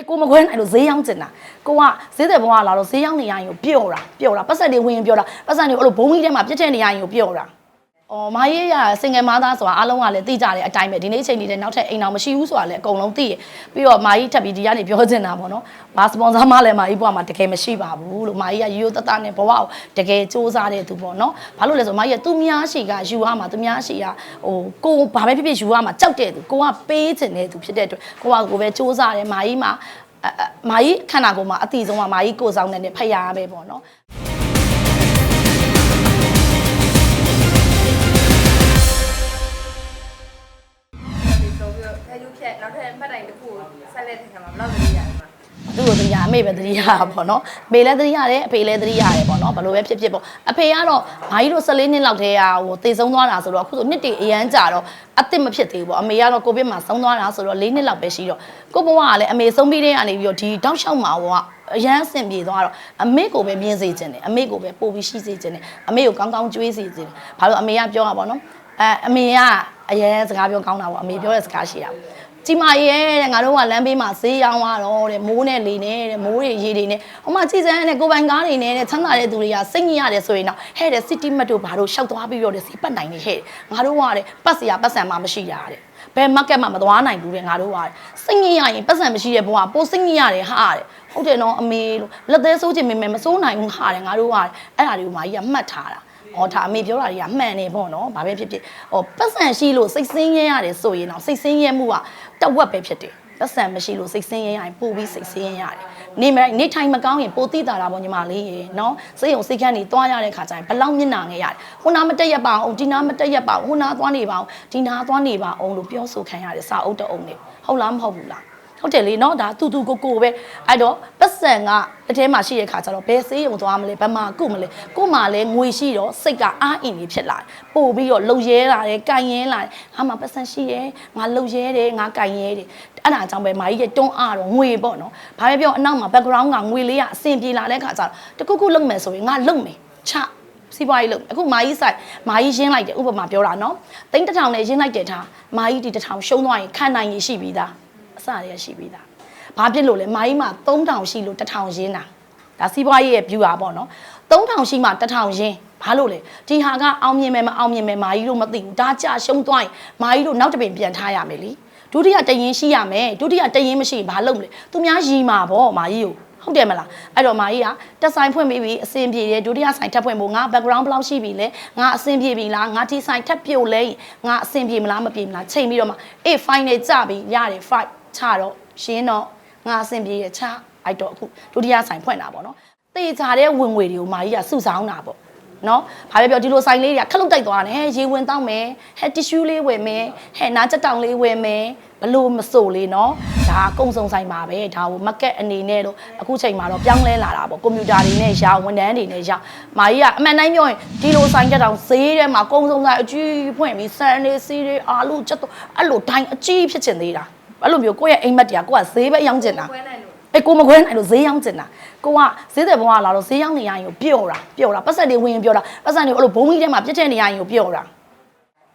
အဲကိုမခွဲနိုင်လို့ဈေးရောက်ကျင်တာကိုကဈေးတဲ့ဘဝလာတော့ဈေးရောက်နေရရင်ကိုပျော့တာပျော့တာပတ်စံတွေဝင်ရင်ပျော့တာပတ်စံတွေအဲ့လိုဘုံကြီးထဲမှာပြစ်တဲ့နေရရင်ကိုပျော့တာ အော်မရေးရစင်ငယ်မသားဆိုတာအားလုံးကလည်းသိကြတယ်အတိုင်းပဲဒီနေ့ချိန်နေတဲ့နောက်ထပ်အိမ်အောင်မရှိဘူးဆိုတာလည်းအကုန်လုံးသိရပြီးတော့မာကြီးထပ်ပြီးဒီကနေပြောချင်တာပေါ့နော်ဘာစပွန်ဆာမှလည်းမာကြီးဘဝမှာတကယ်မရှိပါဘူးလို့မာကြီးကရိုးရိုးတတနဲ့ဘဝကိုတကယ်စူးစမ်းတဲ့သူပေါ့နော်ဘာလို့လဲဆိုမာကြီးကသူများရှိကယူရမှာသူများရှိကဟိုကိုဘာပဲဖြစ်ဖြစ်ယူရမှာကြောက်တဲ့သူကိုကပေးချင်တဲ့သူဖြစ်တဲ့အတွက်ကိုကကိုပဲစူးစမ်းတယ်မာကြီးမှာအအမာကြီးခန္ဓာကိုယ်မှာအတိဆုံးကမာကြီးကိုယ်ဆောင်တဲ့နဲ့ဖတ်ရပဲပေါ့နော် မေပဲတရားရတာပေါ့နော်အမေလည်းတရားရတယ်အဖေလည်းတရားရတယ်ပေါ့နော်ဘယ်လိုပဲဖြစ်ဖြစ်ပေါ့အဖေကတော့မာကြီးတို့14နှစ်လောက်တည်းကဟိုတည်ဆုံးသွားတာဆိုတော့အခုဆိုနှစ်တည်းအရန်ကြာတော့အစ်စ်မဖြစ်သေးဘူးပေါ့အမေကတော့ကိုဗစ်မှာဆုံးသွားတာဆိုတော့၄နှစ်လောက်ပဲရှိတော့ကိုဘဝကလည်းအမေဆုံးပြီးတဲ့ကနေပြီးတော့ဒီတောက်လျှောက်မှာဟိုကအရန်အဆင်ပြေသွားတော့အမေကိုပဲမြင်စေခြင်းတယ်အမေကိုပဲပို့ပြီးရှိစေခြင်းတယ်အမေကိုကောင်းကောင်းကြွေးစေခြင်းတယ်ဘာလို့အမေကပြောတာပေါ့နော်အဲအမေကအရန်စကားပြောကောင်းတာပေါ့အမေပြောတဲ့စကားရှိတာ ကြီးမရဲ့တဲ့ငါတို့ကလမ်းဘေးမှာဈေးရောင်းရတော့တဲ့မိုးနဲ့လေနဲ့တဲ့မိုးတွေရေတွေနဲ့ဟိုမှာကြည်စမ်းတဲ့ကိုပိုင်ကားတွေနဲ့တဲ့ချမ်းသာတဲ့သူတွေကစိတ်ညစ်ရတယ်ဆိုရင်တော့ဟဲ့တဲ့ city map တို့ဘာတို့ရှောက်သွားပြီးတော့တဲ့စီပတ်နိုင်နေဟဲ့ငါတို့ကတဲ့ပတ်စရာပတ်စံမှမရှိတာတဲ့ဘယ် market မှမသွားနိုင်ဘူးတဲ့ငါတို့ကတဲ့စိတ်ညစ်ရရင်ပတ်စံမရှိတဲ့ဘဝပိုစိတ်ညစ်ရတယ်ဟာတဲ့ဟုတ်တယ်နော်အမေလို့လက်သေးဆိုးချင်မိမယ်မစိုးနိုင်ဘူးဟာတဲ့ငါတို့ကတဲ့အဲ့ဒါတွေကိုမာကြီးကမှတ်ထားတာ ဟောဒါအမေပြောတာတွေကမှန်နေပေါ့နော်ဘာပဲဖြစ်ဖြစ်ဟောပတ်စံရှိလို့စိတ်ဆင်းရဲရတယ်ဆိုရင်တော့စိတ်ဆင်းရဲမှုကတဝက်ပဲဖြစ်တယ်ပတ်စံမရှိလို့စိတ်ဆင်းရဲရရင်ပို့ပြီးစိတ်ဆင်းရဲရတယ်နေမနေထိုင်မကောင်းရင်ပိုသိတာတာပေါ့ညီမလေးရေနော်စိတ်ုံစိတ်ခန့်နေတွားရတဲ့ခါကျရင်ဘလောက်မျက်နှာငယ်ရတယ်ဟိုနာမတက်ရက်ပါအောင်ဒီနာမတက်ရက်ပါအောင်ဟိုနာသွားနေပါအောင်ဒီနာသွားနေပါအောင်လို့ပြောဆိုခံရတယ်စာအုပ်တအုပ်နေဟုတ်လားမဟုတ်ဘူးလား ဟုတ်တယ်လေနော်ဒါတူတူကိုကိုပဲအဲ့တော့ပတ်စံကအထဲမှာရှိတဲ့ခါကျတော့ဘယ်ဆေးရုံသွားမလဲဘယ်မှာကုမလဲကို့မှာလဲငွေရှိတော့စိတ်ကအားအင်ကြီးဖြစ်လာတယ်ပို့ပြီးတော့လှုပ်ရဲလာတယ်ကြိုင်ရဲလာတယ်ငါမှပတ်စံရှိတယ်ငါလှုပ်ရဲတယ်ငါကြိုင်ရဲတယ်အဲ့ဒါကြောင့်ပဲမာကြီးရဲ့တွန်းအားတော့ငွေပေါ့နော်ဘာပဲပြောအနောက်မှာ background ကငွေလေးကအဆင်ပြေလာတဲ့ခါကျတော့တခုခုလုပ်မယ်ဆိုရင်ငါလုပ်မယ်ချစီးပွားရေးလုပ်အခုမာကြီးဆိုင်မာကြီးရှင်းလိုက်တယ်ဥပမာပြောတာနော်တိန်းတစ်ထောင်နဲ့ရှင်းလိုက်တယ်ထားမာကြီးဒီတစ်ထောင်ရှုံးသွားရင်ခံနိုင်ရရှိပြီးသား အစတွေကရှိပြီးသား။ဘာဖြစ်လို့လဲမိုင်းမှာ3000ရှိလို့1000ရင်းတာ။ဒါစီးပွားရေးရဲ့ view อ่ะပေါ့နော်။3000ရှိမှ1000ရင်းဘာလို့လဲဒီဟာကအောင်မြင်မယ်မအောင်မြင်မယ်မာကြီးတို့မသိဘူးဒါကြရှုံးသွားရင်မာကြီးတို့နောက်တစ်ပင်ပြန်ထားရမယ်လीဒုတိယတရင်ရှိရမယ်ဒုတိယတရင်မရှိရင်ဘာလုပ်မလဲသူများရီမှာပေါ့မာကြီးကိုဟုတ်တယ်မလားအဲ့တော့မာကြီးကတက်ဆိုင်ဖွင့်ပြီးပြီအစင်ပြေတယ်ဒုတိယဆိုင်ထပ်ဖွင့်ဖို့ငါ background ဘယ်လောက်ရှိပြီလဲငါအစင်ပြေပြီလားငါဒီဆိုင်ထပ်ပြုတ်လဲငါအစင်ပြေမလားမပြေမလားချိန်ပြီးတော့မှအေး fine နဲ့ကြပြီရတယ် fight ချတော့ရှင်းတော့ငါအဆင်ပြေရချအဲ့တော့အခုဒုတိယဆိုင်ဖွင့်တာပေါ့နော်တေချာတဲ့ဝင်ငွေတွေကိုမာကြီးကစုဆောင်းတာပေါ့နော်ဘာပဲပြောဒီလိုဆိုင်လေးတွေကခလုတ်တိုက်သွားတယ်ဟဲ့ရေဝင်တောင်းမယ်ဟဲ့တီရှူးလေးဝယ်မယ်ဟဲ့နားချက်တောင်လေးဝယ်မယ်ဘလို့မစိုးလေးနော်ဒါကုံစုံဆိုင်ပါပဲဒါကို market အနေနဲ့တော့အခုချိန်မှာတော့ပြောင်းလဲလာတာပေါ့ကွန်ပျူတာတွေနဲ့ရောင်းဝန်ထမ်းတွေနဲ့ရောင်းမာကြီးကအမှန်တိုင်းပြောရင်ဒီလိုဆိုင်ချက်တောင်ဈေးထဲမှာကုံစုံဆိုင်အကြီးဖွင့်ပြီးဆန်လေးစီးလေးအာလူချက်တော့အဲ့လိုတိုင်းအကြီးဖြစ်ချင်သေးတာ အဲ့လိုမျိုးကိုယ့်ရဲ့အိမ်မက်တွေကကိုကဈေးပဲရောင်းကျင်တာခွဲနိုင်လို့အေးကိုမခွဲနိုင်လို့ဈေးရောင်းကျင်တာကိုကဈေးတဲ့ဘဝလာတော့ဈေးရောင်းနေရရင်ကိုပျော့တာပျော့တာပတ်စက်တွေဝင်ရင်ပျော့တာပတ်စက်တွေအဲ့လိုဘုံကြီးထဲမှာပြစ်တဲ့နေရရင်ကိုပျော့တာ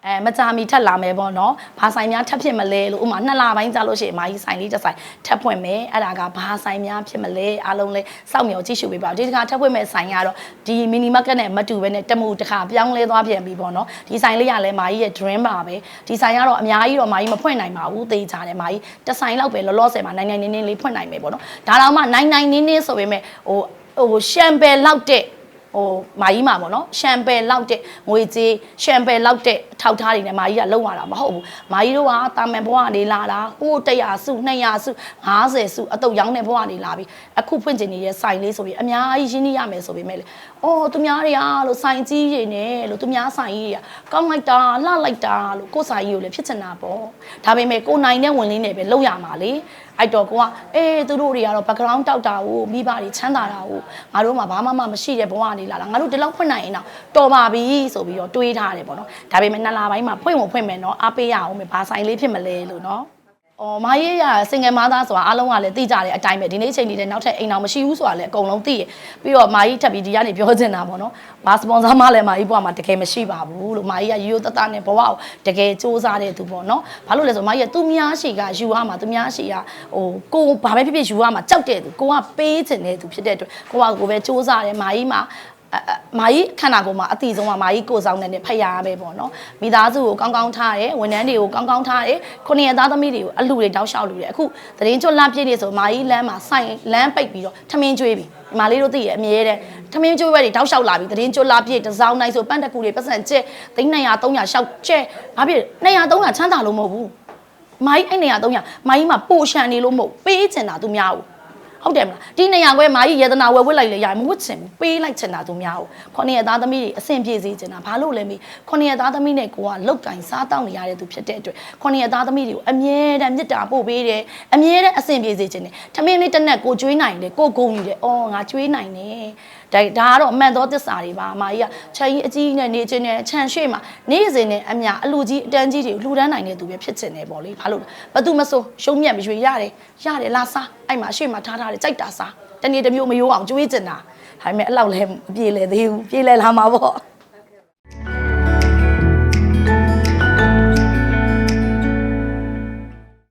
အဲမကြာမီထပ်လာမယ်ပေါ့နော်ဘာဆိုင်များထပ်ဖြစ်မလဲလို့ဥမာနှစ်လပိုင်းကြာလို့ရှိရင်မာကြီးဆိုင်လေးတစ်ဆိုင်ထပ်ဖွင့်မယ်အဲ့ဒါကဘာဆိုင်များဖြစ်မလဲအားလုံးလဲစောင့်မျှော်ကြည့်ရှုပေးပါဒီတစ်ခါထပ်ဖွင့်မဲ့ဆိုင်ကတော့ဒီမီနီမားကတ်နဲ့မတူပဲနဲ့တမှုတစ်ခါပြောင်းလဲသွားပြန်ပြီပေါ့နော်ဒီဆိုင်လေးကလည်းမာကြီးရဲ့ dream ပါပဲဒီဆိုင်ကတော့အများကြီးတော့မာကြီးမဖွင့်နိုင်ပါဘူးသေချာတယ်မာကြီးတစ်ဆိုင်လောက်ပဲလောလောဆယ်မှာနိုင်နိုင်နေနေလေးဖွင့်နိုင်မယ်ပေါ့နော်ဒါတော့မှနိုင်နိုင်နေနေဆိုပေမဲ့ဟိုဟိုရှမ်ပယ်လောက်တဲ့ ဟိုမာကြီးမှာပေါ့နော်ရှမ်ပယ်လောက်တဲ့ငွေကြေးရှမ်ပယ်လောက်တဲ့အထောက်ထားတွေနဲ့မာကြီးကလုံရတာမဟုတ်ဘူးမာကြီးတို့ကတာမန်ဘဝကနေလာတာဟို100စု200စု50စုအတုပ်ရောင်းတဲ့ဘဝနေလာပြီအခုဖွင့်ကျင်နေတဲ့စိုင်လေးဆိုပြီးအများကြီးရင်းနှီးရမယ်ဆိုပေမဲ့လေအော်သူများတွေကလို့စိုင်ကြီးတွေနဲ့လို့သူများစိုင်ကြီးတွေကကောင်းလိုက်တာလှလိုက်တာလို့ကိုယ်စိုင်ကြီးကိုလည်းဖြစ်ချင်တာပေါ့ဒါပေမဲ့ကိုနိုင်တဲ့ဝင်လေးနဲ့ပဲလုံရမှာလေအဲ့တော့ကိုကအေးသူတို့တွေကတော့ background တောက်တာကိုမိဘတွေချမ်းသာတာကိုငါတို့မှဘာမှမမရှိတဲ့ဘဝနေလာတာငါတို့ဒီလောက်ဖွင့်နိုင်ရင်တော့တော်ပါပြီဆိုပြီးတော့တွေးထားတယ်ပေါ့နော်ဒါပေမဲ့နှစ်လပိုင်းမှာဖွင့်ဝင်ဖွင့်မယ်နော်အားပေးရအောင်မယ်ဘာဆိုင်လေးဖြစ်မလဲလို့နော်အော်မရေးရစင်ငယ်မသားဆိုတာအားလုံးကလည်းသိကြတယ်အတိုင်းပဲဒီနေ့ချိန်နေတဲ့နောက်ထပ်အိမ်အောင်မရှိဘူးဆိုတာလည်းအကုန်လုံးသိရပြီးတော့မာကြီးထပ်ပြီးဒီကနေပြောချင်တာပေါ့နော်ဘာစပွန်ဆာမှလည်းမာကြီးဘွားမှာတကယ်မရှိပါဘူးလို့မာကြီးကရိုးရိုးသားသားနဲ့ဘဝကိုတကယ်စူးစမ်းတဲ့သူပေါ့နော်ဘာလို့လဲဆိုမာကြီးကသူများရှိကယူရမှာသူများရှိကဟိုကိုဘာပဲဖြစ်ဖြစ်ယူရမှာကြောက်တဲ့သူကိုကပေးချင်တဲ့သူဖြစ်တဲ့အတွက်ကိုကကိုပဲစူးစမ်းတယ်မာကြီးမှာအအ မာကြီးခန္ဓာကိုယ်မှာအတိဆုံးကမာကြီးကိုယ်ဆောင်တဲ့နဲ့ဖတ်ရပဲပေါ့နော်မိသားစုကိုကောင်းကောင်းထားတယ်ဝန်ထမ်းတွေကိုကောင်းကောင်းထားတယ်ခုနှစ်ရက်သားသမီးတွေကိုအလူတွေတောက်လျှောက်လူတယ်အခုသတရင်ကျွတ်လပြည့်နေဆိုမာကြီးလမ်းမှာစိုင်လမ်းပိတ်ပြီးတော့ထမင်းကျွေးပြီဒီမာလေးတို့သိရအမြဲတမ်းထမင်းကျွေးဝဲတွေတောက်လျှောက်လာပြီသတရင်ကျွတ်လပြည့်တစ်စောင်းနိုင်ဆိုပန့်တကူတွေပတ်စံကျဲသိန်း200 300ရှောက်ကျဲဘာဖြစ်200 300ချမ်းသာလို့မဟုတ်ဘူးမာကြီးအဲ့200 300မာကြီးမှာပိုရှန်နေလို့မဟုတ်ပေးချင်တာသူများကို ဟုတ်တယ်မလားဒီနေရာခွဲမာကြီးယေဒနာဝယ်ဝစ်လိုက်လေရမဝစ်ချင်ဘူးပေးလိုက်ချင်တာသူများကိုခொနစ်ရသားသမီးတွေအဆင်ပြေစေချင်တာဘာလို့လဲမေးခொနစ်ရသားသမီးနဲ့ကိုကလုတ်ကင်စားတောင်းနေရတဲ့သူဖြစ်တဲ့အတွက်ခொနစ်ရသားသမီးတွေကိုအမြဲတမ်းမြစ်တာပို့ပေးတယ်အမြဲတမ်းအဆင်ပြေစေချင်တယ်ထမင်းလေးတစ်နက်ကိုကျွေးနိုင်တယ်ကိုဂုံယူတယ်အော်ငါကျွေးနိုင်တယ်ဒါဒါကတော့အမှန်သောတစ္ဆာတွေပါအမကြီးကခြံကြီးအကြီးနဲ့နေချင်းနဲ့ခြံရွှေ့မှာနေ့စဉ်နဲ့အမြအလူကြီးအတန်းကြီးတွေကိုလှူဒန်းနိုင်တဲ့သူပဲဖြစ်ချင်တယ်ပေါ့လေဘာလို့လဲဘာသူမဆိုရှုံးမြတ်မရွေရတယ်ရတယ်လာစားအဲ့မှာရှေ့မှာထားထားတယ်ကြိုက်တာစားတနေ့တစ်မျိုးမရိုးအောင်ကြွေးကျင်တာဒါပေမဲ့အဲ့လောက်လည်းမပြေလေသေးဘူးပြေလေလာမှာပေါ့